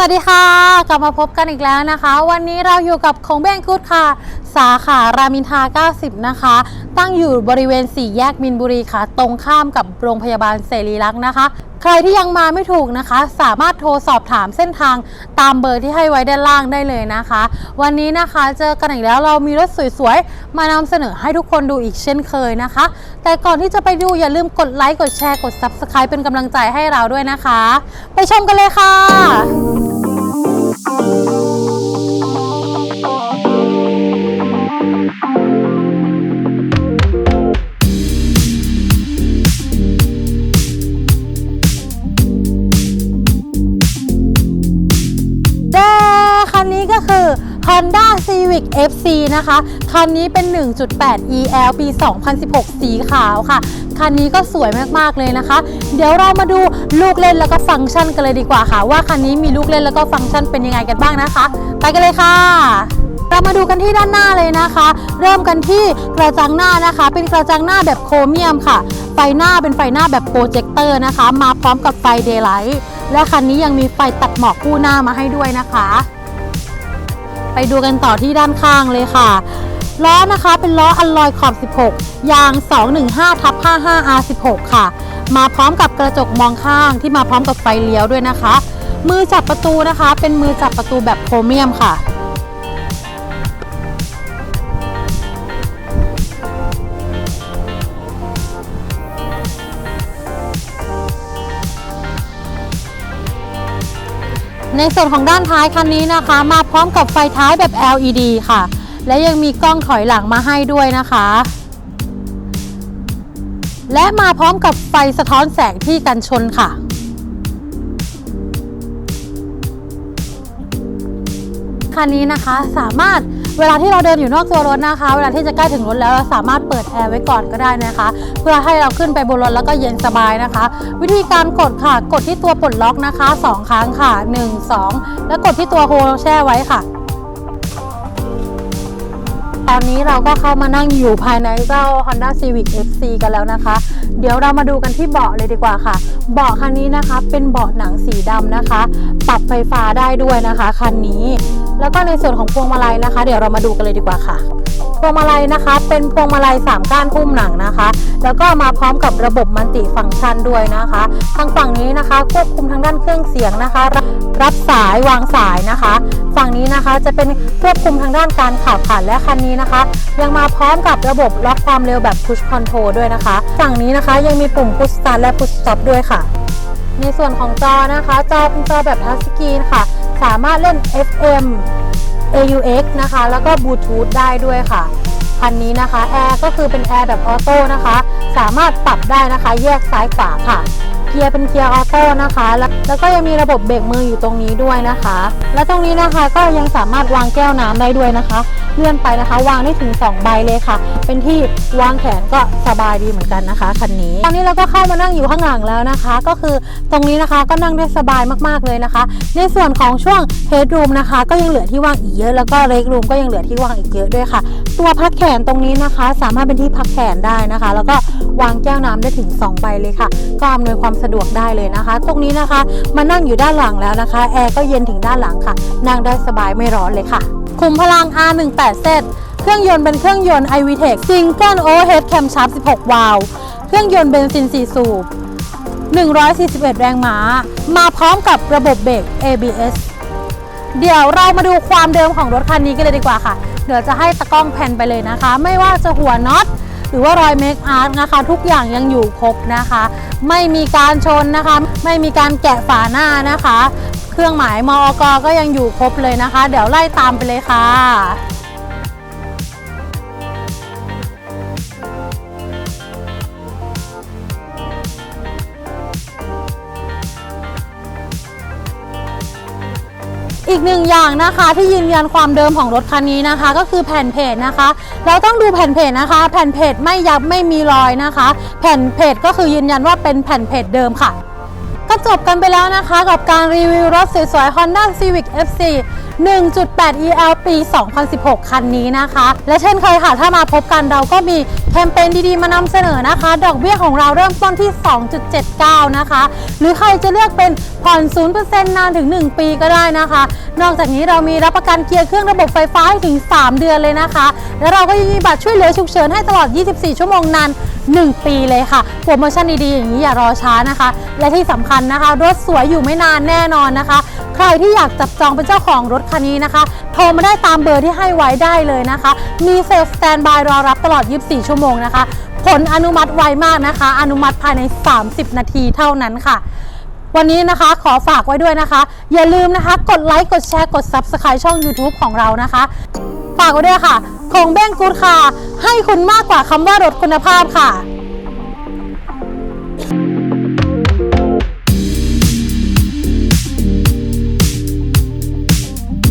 สวัสดีค่ะ กลับมาพบกันอีกแล้วนะคะ วันนี้เราอยู่กับของแบงกูดค่ะ สาขารามินทา 90 นะคะ ตั้งอยู่บริเวณ 4 แยกมินบุรีค่ะ ตรงข้ามกับโรงพยาบาลเสรีรักษ์นะคะ ใครที่ยังมาไม่ถูกนะคะ สามารถโทรสอบถามเส้นทางตามเบอร์ที่ให้ไว้ด้านล่างได้เลยนะคะ วันนี้นะคะเจอกันอีกแล้วเรามีรถสวยๆ มานำเสนอให้ทุกคนดูอีกเช่นเคยนะคะ แต่ก่อนที่จะไปดูอย่าลืมกดไลค์กดแชร์กด Subscribe เป็นกำลังใจให้เราด้วยนะคะ ไปชมกันเลยค่ะ Civic FC นะคะ คันนี้เป็น 1.8 EL ปี 2016 สีขาวค่ะ คันนี้ก็สวยมากๆเลยนะคะ เดี๋ยวเรามาดูลูกเล่นแล้วก็ฟังก์ชันกันเลยดีกว่าค่ะ ว่าคันนี้มีลูกเล่นแล้วก็ฟังก์ชันเป็นยังไงกันบ้างนะคะ ไปกันเลยค่ะเรามาดูกันที่ด้านหน้าเลยนะคะ เริ่มกันที่กระจังหน้านะคะ เป็นกระจังหน้าแบบโครเมียมค่ะ ไฟหน้าเป็นไฟหน้าแบบโปรเจคเตอร์นะคะ มาพร้อมกับไฟเดย์ไลท์และคันนี้ยังมีไฟตัดหมอกคู่หน้ามาให้ด้วยนะคะ ไปดูกันต่อที่ด้านข้างเลยค่ะล้อนะคะเป็นล้ออัลลอยขอบ 16 ยาง 215ทับ55 R16 ค่ะ มาพร้อมกับกระจกมองข้างที่มาพร้อมกับไฟเลี้ยวด้วยนะคะ มือจับประตูนะคะ เป็นมือจับประตูแบบโครเมียมค่ะ ในส่วนของด้านท้ายคันนี้นะคะ มาพร้อมกับไฟท้ายแบบ LED ค่ะ และยังมีกล้องถอยหลังมาให้ด้วยนะคะ และมาพร้อมกับไฟสะท้อนแสงที่กันชนค่ะคันนี้นะคะสามารถ เวลาที่เราเดินอยู่นอกตัวรถนะคะ เวลาที่จะใกล้ถึงรถแล้วเราสามารถเปิดแอร์ไว้ก่อนก็ได้นะคะ เพื่อให้เราขึ้นไปบนรถแล้วก็เย็นสบายนะคะ วิธีการกดค่ะ กดที่ตัวปลดล็อกนะคะ 2 ครั้งค่ะ 1 2 แล้วกดที่ตัวโฮลแช่ไว้ค่ะ ตอนนี้เราก็เข้ามานั่งอยู่ภายในเจ้า Honda Civic FC กันแล้วนะคะ เดี๋ยวเรามาดูกันที่เบาะเลยดีกว่าค่ะ เบาะคันนี้นะคะ เป็นเบาะหนังสีดำนะคะ ปรับไฟฟ้าได้ด้วยนะคะคันนี้ แล้วก็ในส่วนของพวงมาลัยนะคะ เดี๋ยวเรามาดูกันเลยดีกว่าค่ะ พวงมาลัยนะคะ เป็นพวงมาลัย3ก้านหุ้มหนังนะคะ แล้วก็มาพร้อมกับระบบมัลติฟังก์ชันด้วยนะคะ ทางฝั่งนี้นะคะ ควบคุมทางด้านเครื่องเสียงนะคะรับรับสายวางสายนะคะ ฝั่งนี้นะคะจะเป็นควบคุมทางด้านการขับค่ะและคันนี้นะคะ ยังมาพร้อมกับระบบล็อกความเร็วแบบ push control ด้วยนะคะ ฝั่งนี้นะคะยังมีปุ่ม push start และ push stop ด้วยค่ะ ในส่วนของจอนะคะ จอเป็นจอแบบทัชสกรีนค่ะ สามารถเล่น FM AUX นะคะ แล้วก็บลูทูธได้ด้วยค่ะคันนี้นะคะแอร์ก็คือเป็นแอร์แบบออโต้นะคะ สามารถปรับได้นะคะ แยกซ้ายขวาค่ะ เกียร์เป็นเกียร์ออโต้นะคะ แล้วก็ยังมีระบบเบรกมืออยู่ตรงนี้ด้วยนะคะ และตรงนี้นะคะก็ยังสามารถวางแก้วน้ำได้ด้วยนะคะ เลื่อนไปนะคะ วางได้ถึง 2 ใบเลยค่ะ เป็นที่วางแขนก็สบายดีเหมือนกันนะคะคันนี้ ตอนนี้เราก็เข้ามานั่งอยู่ข้างหลังแล้วนะคะ ก็คือตรงนี้นะคะก็นั่งได้สบายมากๆเลยนะคะ ในส่วนของช่วง headroom นะคะ ก็ยังเหลือที่ว่างอีกเยอะ แล้วก็ leg room ก็ยังเหลือที่ว่างอีกเยอะด้วยค่ะ ตัวพักแขนตรงนี้นะคะ สามารถเป็นที่พักแขนได้นะคะ แล้วก็วางแก้วน้ำได้ถึง 2 ใบเลยค่ะ ก็อำนวยความสะดวกได้เลยนะคะ ตรงนี้นะคะมานั่งอยู่ด้านหลังแล้วนะคะ แอร์ก็เย็นถึงด้านหลังค่ะ นั่งได้สบายไม่ร้อนเลยค่ะ คุมพลัง R18 เซตเครื่องยนต์เป็นเครื่องยนต์ iVTEC Single Overhead Camshaft 16 วาล์วเครื่องยนต์เบนซิน 4 สูบ 141 แรงม้า มาพร้อมกับระบบเบรก ABS เดี๋ยวเรามาดูความเดิมของรถคันนี้กันเลยดีกว่าค่ะ เดี๋ยวจะให้ตะกล้องแผ่นไปเลยนะคะ ไม่ว่าจะหัวน็อต หรือว่ารอยเมคอาร์ตนะคะ ทุกอย่างยังอยู่ครบนะคะ ไม่มีการชนนะคะ ไม่มีการแกะฝาหน้านะคะ เครื่องหมายมอกก็ยังอยู่ครบเลยนะคะ เดี๋ยวไล่ตามไปเลยค่ะ อีกหนึ่งอย่างนะคะที่ยืนยันความเดิมของรถคันนี้นะคะ ก็คือแผ่นเพจนะคะ เราต้องดูแผ่นเพจนะคะ แผ่นเพจไม่ยับไม่มีรอยนะคะ แผ่นเพจก็คือยืนยันว่าเป็นแผ่นเพจเดิมค่ะ ก็จบกันไปแล้วนะคะ กับการรีวิวรถสวยๆ Honda Civic F4 1.8 EL ปี 2016 คันนี้นะคะ และเช่นเคยค่ะ ถ้ามาพบกันเราก็มีแคมเปญดีๆ มานำเสนอนะคะ ดอกเบี้ยของเราเริ่มต้นที่ 2.79 นะคะ หรือใครจะเลือกเป็นผ่อน 0%นานถึง 1 ปีก็ได้นะคะ นอกจากนี้เรามีรับประกันเกียร์เครื่องระบบไฟฟ้าให้ถึง 3 เดือนเลยนะคะ และเราก็ยังมีบัตรช่วยเหลือฉุกเฉินให้ตลอด 24 ชั่วโมงนาน 1 ปีเลยค่ะ โปรโมชั่นดีๆ อย่างนี้อย่ารอช้านะคะ และที่สำคัญนะคะ รถสวยอยู่ไม่นานแน่นอนนะคะ ใครที่อยากจับจองเป็นเจ้าของรถคันนี้นะคะ โทรมาได้ตามเบอร์ที่ให้ไว้ได้เลยนะคะ มีเซลล์สแตนบายรอรับตลอด 24 ชั่วโมงนะคะ ผลอนุมัติไวมากนะคะ อนุมัติภายใน 30 นาทีเท่านั้นค่ะวันนี้นะคะขอฝากไว้ด้วยนะคะ อย่าลืมนะคะ กดไลค์กดแชร์กด Subscribe ช่อง YouTube ของเรานะคะ ฝากไว้ด้วยค่ะ คงเบ้งกูดค่ะ ให้คุณมากกว่าคำว่ารถคุณภาพค่ะ